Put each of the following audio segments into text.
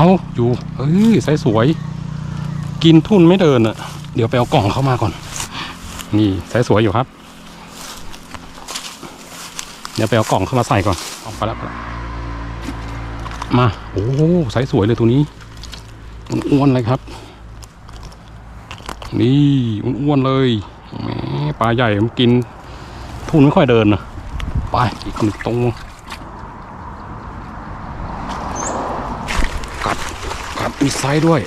เอาอยู่เฮ้ยไซส์สวย กินทุ่นไม่เดินอะเดี๋ยวไปเอากล่องเข้ามาก่อน นี่ไซส์สวยอยู่ครับ เดี๋ยวไปเอากล่องเข้ามาใส่ก่อนเอาไปแล้วมา โอ้ไซส์สวยเลยตัวนี้อ้วนเลยครับ นี่อ้วนเลยแหมปลาใหญ่มันกิน ทุ่นไม่ค่อยเดินนะไปอีกหนึ่งตรงกัดกัด มีไซส์ด้วย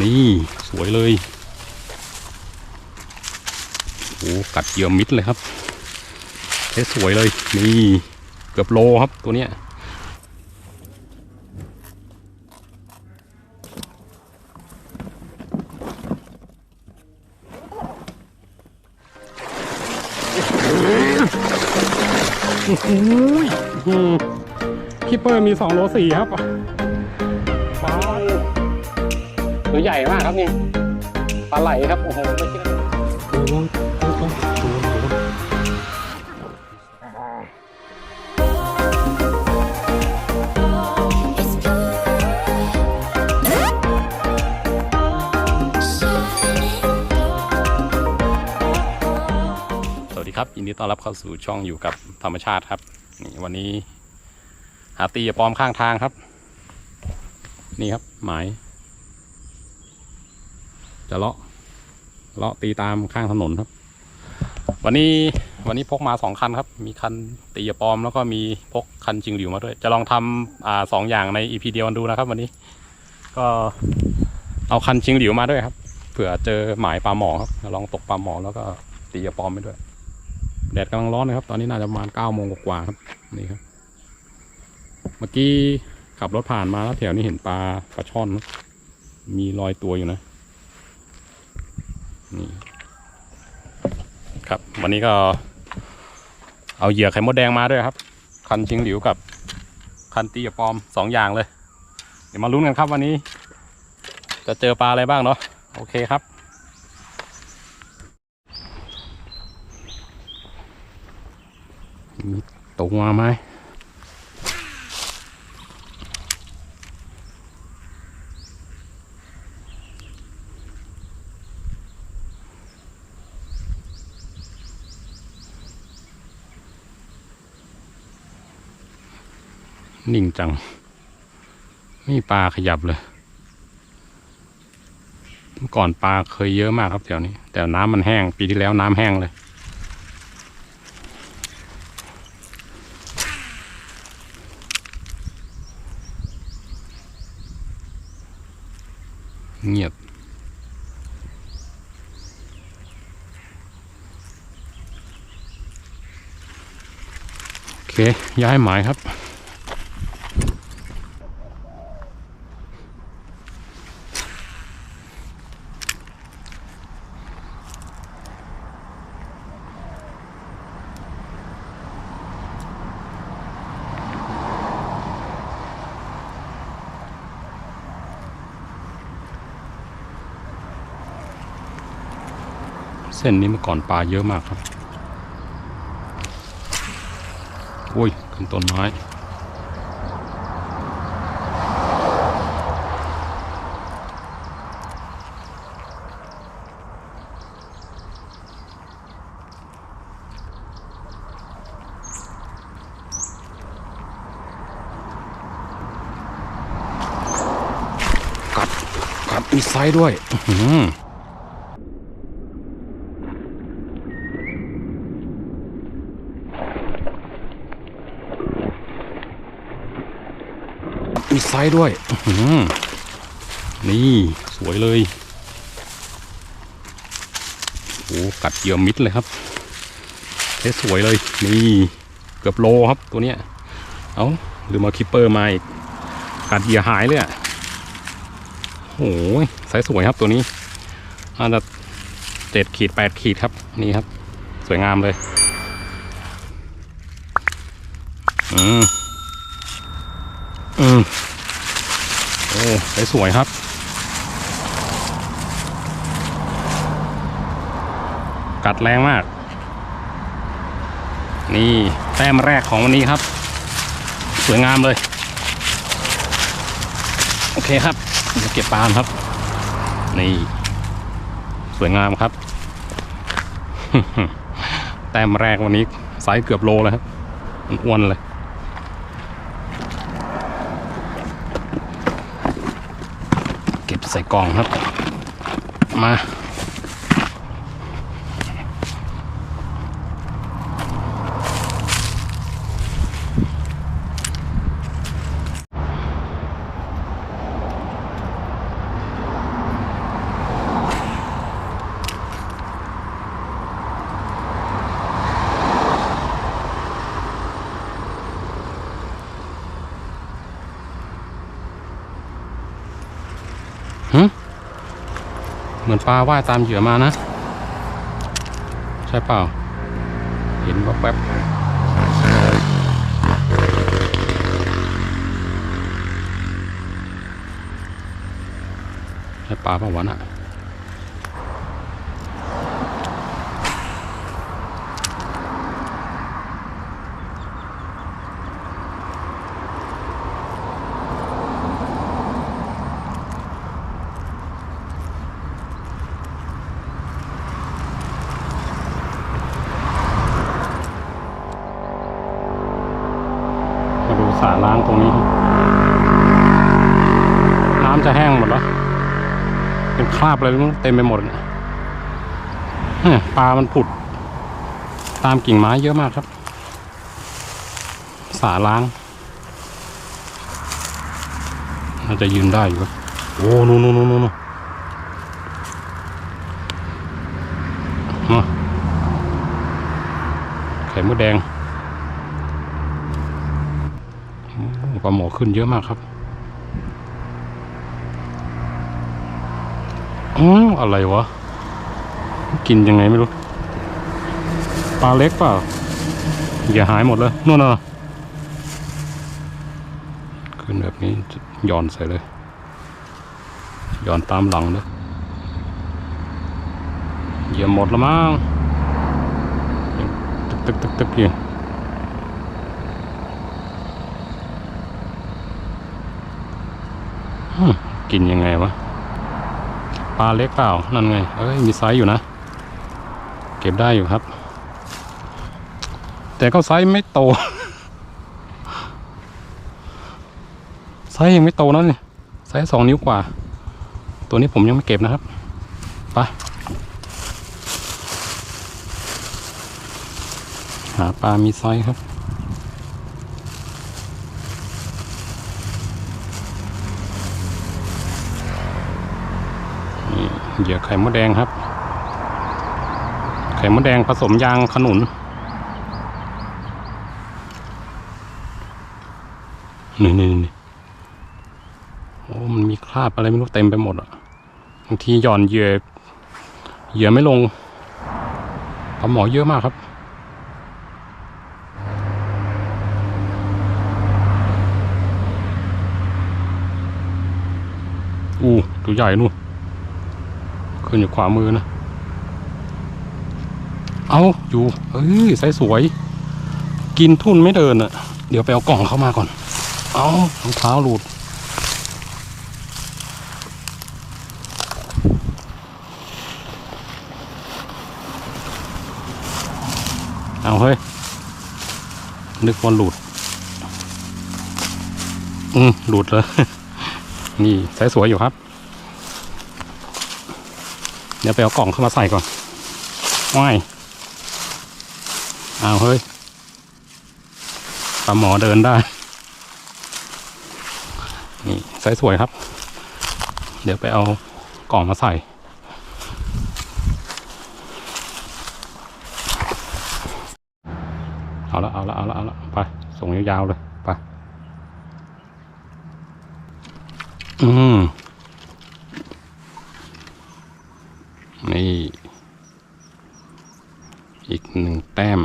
นี่ สวยเลยโอ้กัดเยื่อมิดเลยครับใช้สวยเลย นี่เกือบโลครับตัวเนี้ยโอ้โหอืมคิปเปอร์มี2โลสี่ครับ ใหญ่มากครับนี่ปลาไหลครับโอ้โหไม่คิดว่าสวัสดีครับยินดีต้อนรับเข้าสู่ช่องอยู่กับธรรมชาติครับนี่วันนี้หาตีอย่าปลอมข้างทางครับ นี่ครับหมาย จะเลาะเลาะตีตามข้างถนนครับ วันนี้วันนี้พกมาสองคันครับ มีคันตีปอมแล้วก็มีพกคันจิงหลิวมาด้วย จะลองทำอ่าสองอย่างในอีพีเดียวกันดูนะครับ วันนี้ ก็เอาคันจิงหลิวมาด้วยครับ เผื่อเจอหมายปลาหมอครับจะลองตกปลาหมอแล้วก็ตีปอมไปด้วย แดดกำลังร้อนนะครับ ตอนนี้น่าจะประมาณเก้าโมงกว่าครับนี่ครับ เมื่อกี้ขับรถผ่านมาแล้วแถวนี้เห็นปลาปลาช่อน มีรอยตัวอยู่นะ นี่ครับ วันนี้ก็ เอาเหยื่อไข่มดแดงมาด้วยครับ คันชิงหลิวกับคันตีกับปอมสองอย่างเลย เดี๋ยวมาลุ้นกันครับวันนี้ จะเจอปลาอะไรบ้างเนาะโอเคครับมีตัวไหม นิ่งจังไม่มีปลาขยับเลย ก่อนปลาเคยเยอะมากครับแถวนี้ แต่น้ำมันแห้ง ปีที่แล้วน้ำแห้งเลย เงียบโอเคย้ายหมายครับ เส้นนี้เมื่อก่อนปลาเยอะมากครับโอ้ยขึ้นต้นไม้กัดกัดมีไซส์ด้วย อื้ อหือมีไซส์ด้วยนี่สวยเลยโอ้กัดเหยื่อมิดเลยครับเทสวยเลย นี่เกือบโลครับตัวเนี้ย เอาหรือมาคิปเปอร์มาอีกกัดเหยื่อหายเลยอะโอ้ยไซส์สวยครับตัวนี้น่าจะเจ็ดขีดแปดขีดครับ นี่ครับ สวยงามเลย อืม อืม โอ้สวยครับ กัดแรงมาก นี่แต้มแรกของวันนี้ครับ สวยงามเลย โอเคครับเดี๋ยวเก็บปลาครับ นี่ สวยงามครับ แต้มแรกวันนี้ไซส์เกือบโลเลยครับอ้วนเลย เก็บใส่กล่องครับ มา เหมือนปลาว่ายตามเหยื่อมานะ ใช่เปล่า เห็นแป๊บใช่ปลาเปล่าวะน่ะ ล้างตรงนี้ น้ำจะแห้งหมดแล้ว เป็นคราบอะไรม่รู้เต็มไปหมดเนี่ยปลามันผุด ตามกิ่งไม้เยอะมากครับ สาล้างน่าจะยืนได้อยู่ครับโอ้นู่นนู่นนู่นนู่นมาไข่มดแดงโอ้ป ลาหมอขึ้นเยอะมากครับอ๋ออะไรวะ กินยังไงไม่รู้ ปลาเล็กเปล่า อย่าหายหมดเลยนู่นน่ะขึ้นแบบนี้ย่อนใส่เลยย่อนตามหลังเลยเหยียบหมดแล้วมั้งยังตึกตึกตึกตึกอยู่อืม กินยังไงวะ ปลาเล็กเปล่า นั่นไง เอ้ย มีไซส์อยู่นะ เก็บได้อยู่ครับ แต่ก็ไซส์ไม่โต ไซส์ยังไม่โตนะนี่ไซส์สองนิ้วกว่า ตัวนี้ผมยังไม่เก็บนะครับ ไป หาปลามีไซส์ครับ นี่ เหยื่อไข่มดแดงครับ ไข่มดแดงผสมยางขนุนนี่นี่นี่โอ้มันมีคราบอะไรไม่รู้เต็มไปหมดอะบางทีหย่อนเหยื่อเหยื่อไม่ลงปลาหมอเยอะมากครับอู้ตัวใหญ่นู่น ขึ้นอยู่ขวามือนะ เอาอยู่เอ้ยไซส์สวย กินทุ่นไม่เดินอะ เดี๋ยวไปเอากล่องเข้ามาก่อน เอารองเท้าหลุด เอาเฮ้ย นึกว่าหลุด อืมหลุดเลยนี่ไซส์สวยอยู่ครับ ดี๋ยวไปเอากล่องเข้ามาใส่ก่อนว้ายเอาเฮ้ยปลาหมอเดินได้ นี่ไซส์สวยครับ เดี๋ยวไปเอากล่องมาใส่ เอาละเอาละเอาละเอาละไป ส่งยาวๆเลย ไป อืม นี่ อีก หนึ่งแต้ม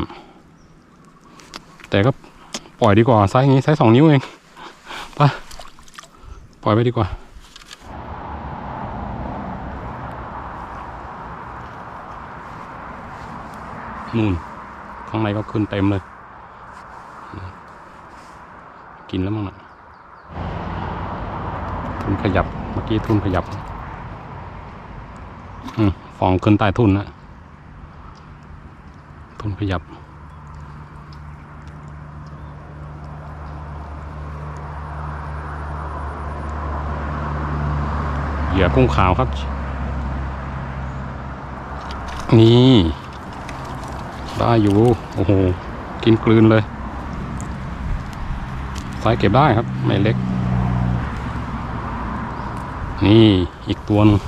แต่ก็ปล่อยดีกว่าไซส์อย่างนี้ไซส์สองนิ้วเองไปปล่อยไปดีกว่านู่นข้างในก็ขึ้นเต็มเลย กินแล้วมั้งน่ะนขยับ เมื่อกี้ทุนขยับ อืมฟองขึ้นใต้ทุนนะ ทุนขยับ เหยื่อกุ้งขาวครับ นี่ได้อยู่ โอ้โห กินกลืนเลยไซส์เก็บได้ครับ ไม่เล็ก นี่อีกตัวนึง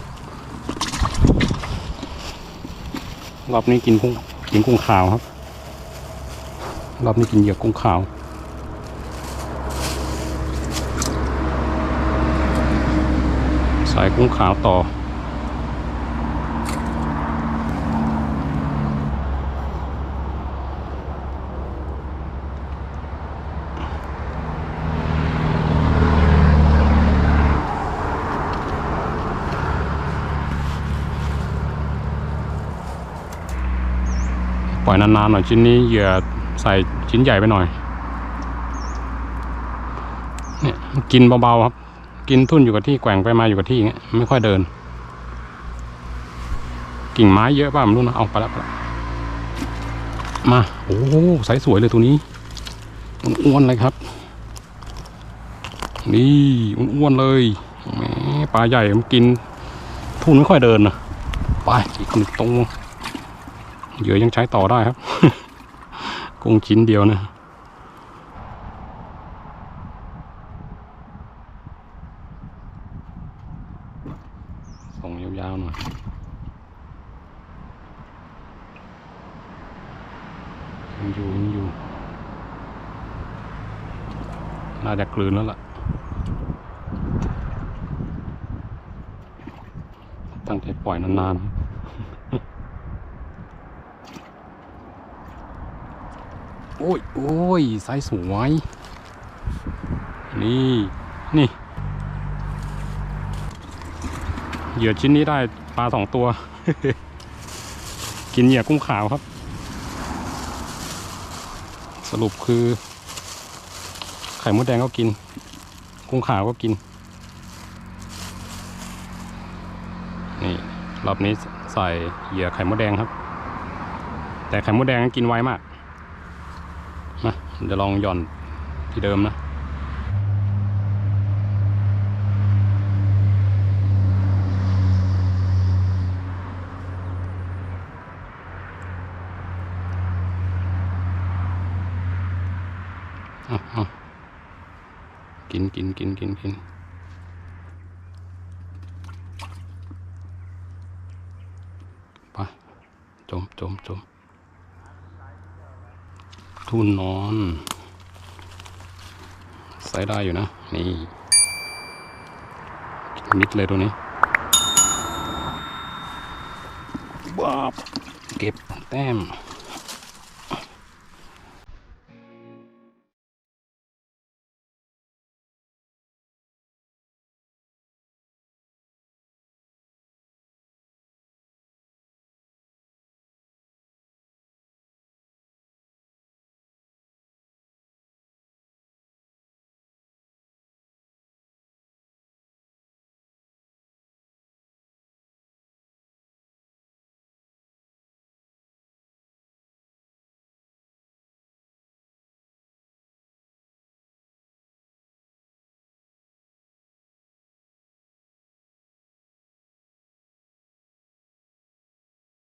รอบนี้กินกุ้ง กินกุ้งขาวครับ รอบนี้กินเหยื่อกุ้งขาว สายกุ้งขาวต่อ ปล่อยนานๆหน่อยชิ้นนี้เหยื่อใส่ชิ้นใหญ่ไปหน่อยเนี่ยกินเบาๆครับ กินทุ่นอยู่กับที่แกว่งไปมาอยู่กับที่อย่างเงี้ยไม่ค่อยเดิน กิ่งไม้เยอะป่ะไม่รู้นะเอาไปแล้วไปมาโอ้โหใสสวยเลยตัวนี้อ้วนๆเลยครับ นี่อ้วนๆเลยแหมปลาใหญ่มันกินทุ่นไม่ค่อยเดินนะไปอีกหนึ่งตรง เหยื่อยังใช้ต่อได้ครับ กุ้งชิ้นเดียวนะส่งยาวๆหน่อยยังอยู่ยังอยู่ น่าจะกลืนแล้วล่ะ ตั้งใจปล่อยนานๆ โอ้ยโอ้ยไซส์สวย นี่นี่เหยื่อชิ้นนี้ได้ปลาสองตัว กินเหยื่อกุ้งขาวครับ สรุปคือ ไข่มดแดงก็กิน กุ้งขาวก็กิน นี่รอบนี้ใส่เหยื่อไข่มดแดงครับ แต่ไข่มดแดงกินไวมาก จะลองหย่อนที่เดิมนะอาเอกินกินกินกินกินไป จมจมจม ทุ่นนอน ใส่ได้อยู่นะ นี่ มิดเลยตัวนี้บ้าบเก็บแต้ม